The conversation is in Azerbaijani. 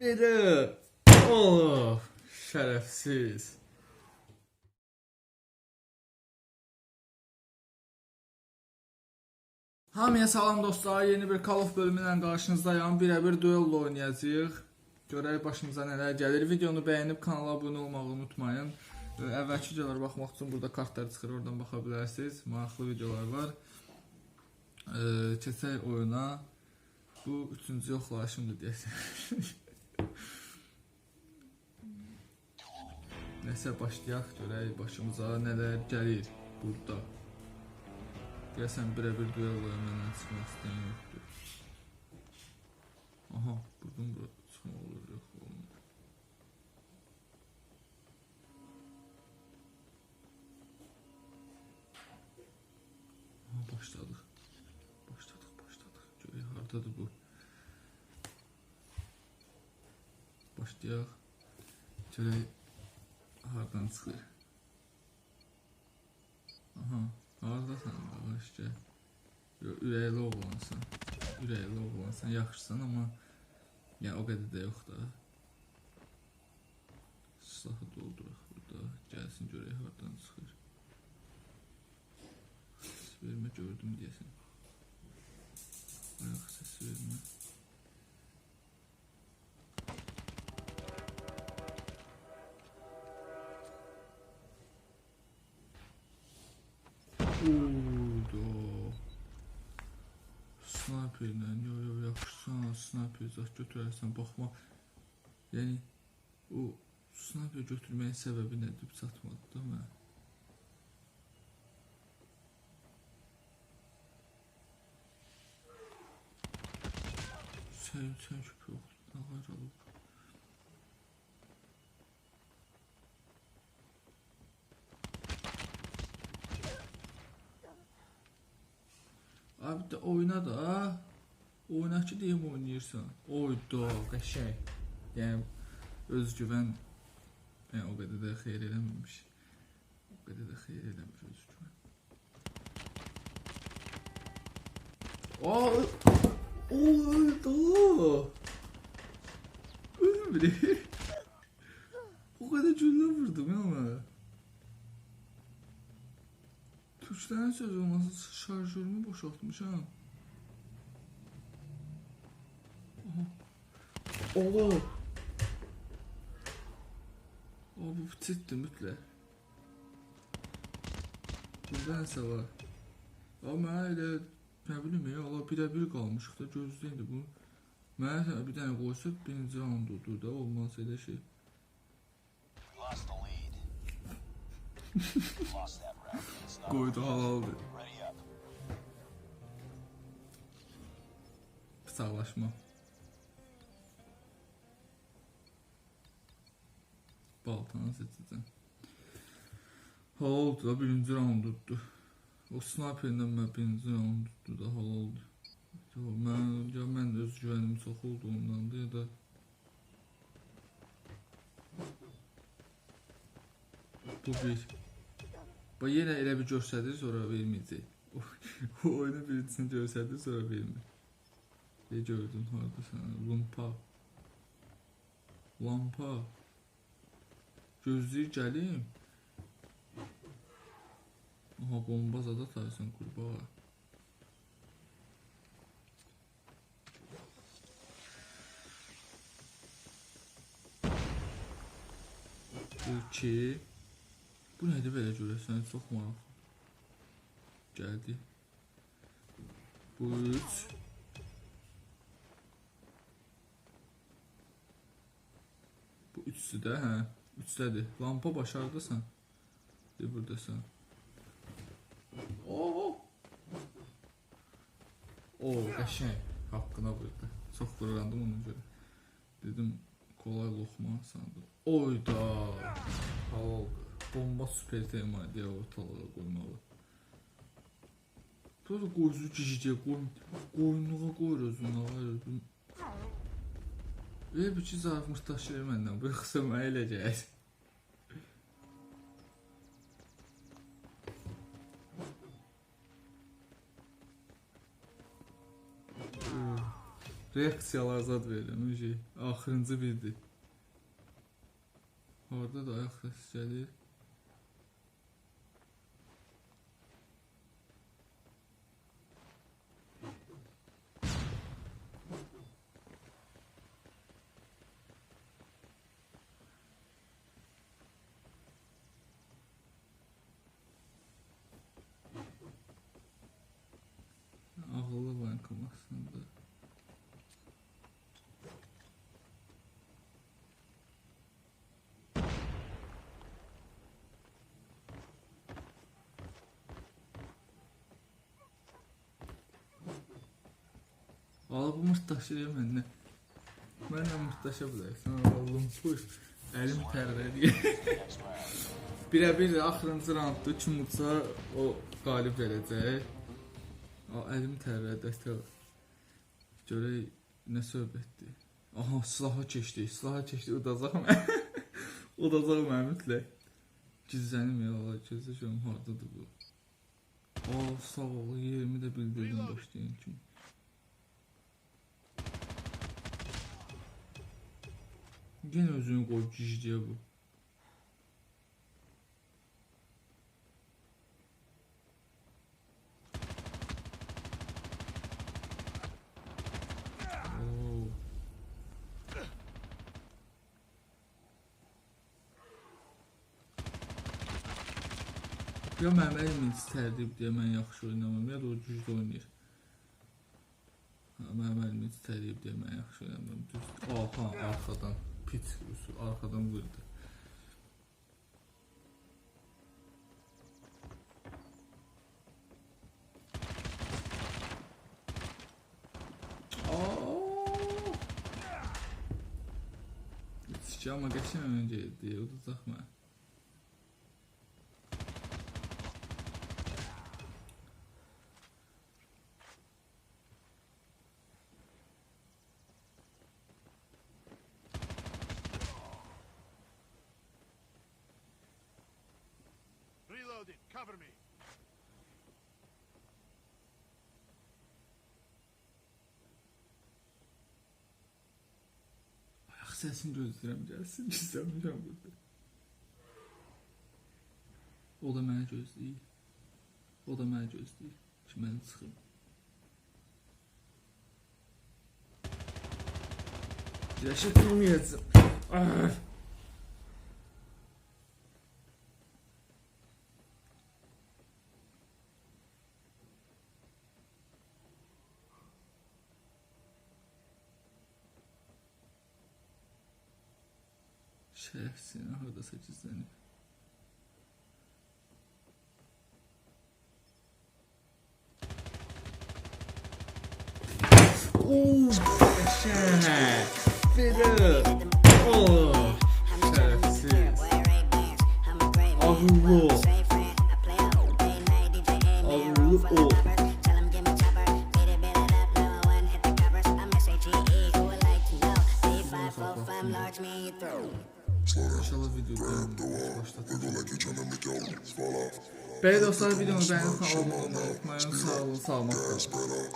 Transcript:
Biri. Of. Şerefsiz. Hamıya salam dostlar. Yeni bir Call of bölümü ilə qarşınızdayam. Birə-bir duello oynayacağıq. Görək başımıza nələr gəlir. Videonu bəyənib kanala abunə olmağı unutmayın. Ə, Əvvəlki videolara baxmaq üçün burada kartlar çıxır, oradan baxa bilərsiniz. Maraqlı videolar var. Ə, keçək oyuna. Bu üçüncü yoxlayışımdır deyəsən. Nəsə başlayaq görək başımıza nələr gəlir burada. Deyəsən birə-bir duelloya məndən çıxmaq istəyən yoxdur. Aha, buradan bura çıxmaq olur, yox olmur. Aha, başladıq. Başladıq, başladıq. Görək hardadır bu. Başlayaq. Görək hardan çıxır. Aha, hardasan da işte. Yo, ürəkli oğlansan. Ürəkli oğlansan, yaxşısan amma yəni o qədər də yox da. Silahı dolduraq burada. Gəlsin görək hardan çıxır. Vermə gördüm deyəsən. Ayaq səs vermə. Udo. Sniperlə, yo yo yaxşısan, sniper zət götürərsən, baxma. Yəni o sniper götürməyin səbəbi nədir? Çatmadı da mənə. Sən köpək oldu, nə qayır alıb. Də oyna da. Oyna ki deyim oynayırsan. Oyda, qəşəng. Yəni özgüvən yəni o qədər də xeyir eləməmiş. O qədər də xeyir eləmir özgüvən. Aa, o öldü. Ölmür. Türklərin söz olması şarjörümü boşaltmışam. Allah. Aa, bu ciddi mütləq. Nəsə var. Amma mənə elə nə bilim ya, Allah birə-bir qalmışıq da gözləyin də bunu. Mənə bir dənə qoysa birinci round olur da olmaz elə şey. Lost the lead. Lost that not Qoydu halaldır. Sağlaşma. Baltanı seçəcəm. Halal oldu da birinci round tutdu. O sniperlə mən birinci round tutdu da halal oldu. Yo, mən, ya mən də öz güvənim çox olduğundan da ya da Bu bir. Bu yenə elə bir göstərir sonra verməyəcək. O, o oyunu birincisini göstərir sonra vermir. Ne gördün harda sen? Lumpa. Lampa. Gözlüyü gəlim. Aha bomba zada tarsan qurbağa. İki. Bu nədir belə görəsən? Çox maraqlı. Gəldi. Bu üç. Bu üçsü də, hə. Üçdədir. Lampa başardısan. De burdasan. Oo. O, qəşəng. Haqqına vurdu. Çox qurrandım ona görə. Dedim kolay loxma sandım. Oyda. Halaldır. Bomba super tema deyə ortalığa qoymalı. Böyle qoyucu gicicə qoy, qoyunluğa qoyur özünə, hayır. Elə bir ki, zarafmış daşıyır məndən. Bu yoxsa mənə elə gəlir. reaksiyalar zad verirəm. Üci. Axırıncı birdir. Orada da ayaq səsi gəlir. Valla bu mırtdaşıyor məndən. Mənlə mırtdaşa bilərsən. Allahım, puş. Əlim tərlədi. Birə-bir də axırıncı raundda kim utsa o qalib gələcək. O əlim tərlədi əsər. Görək nə söhbətdir. Aha, silaha keçdi. Silaha keçdi, udacaq mən. udacaq mən mütləq. Gizlənim ya, Allah gözləşəm hardadır bu. O, sağ ol, yerimi də bildirdim başlayan kimi. Yenə özünü qoyub gizliyə bu. Ya mənim əlimin istərdim deyə mən yaxşı oynamam, ya da o güclü oynayır. Mənim əlimin istərdim deyə mən yaxşı oynamam. Düz. Aha, arxadan Pit arkadan girdi. Sıçrama geçemem önce diye o da takma. reloaded. Cover me. Ayak sesini gözləyirəm, istəmirəm burada. O da mənə gözləyir. O da mənə gözləyir ki, mən çıxım. Yaşatılmayacağım. Ah! şahsine hadasa cüzdanı. Oh, şahane. Fede. Oh, şerefsiz. Oh, Belə dostlar videonu bəyənirsən, abunə olmayı unutmayın. Sağ olun, salamat olun.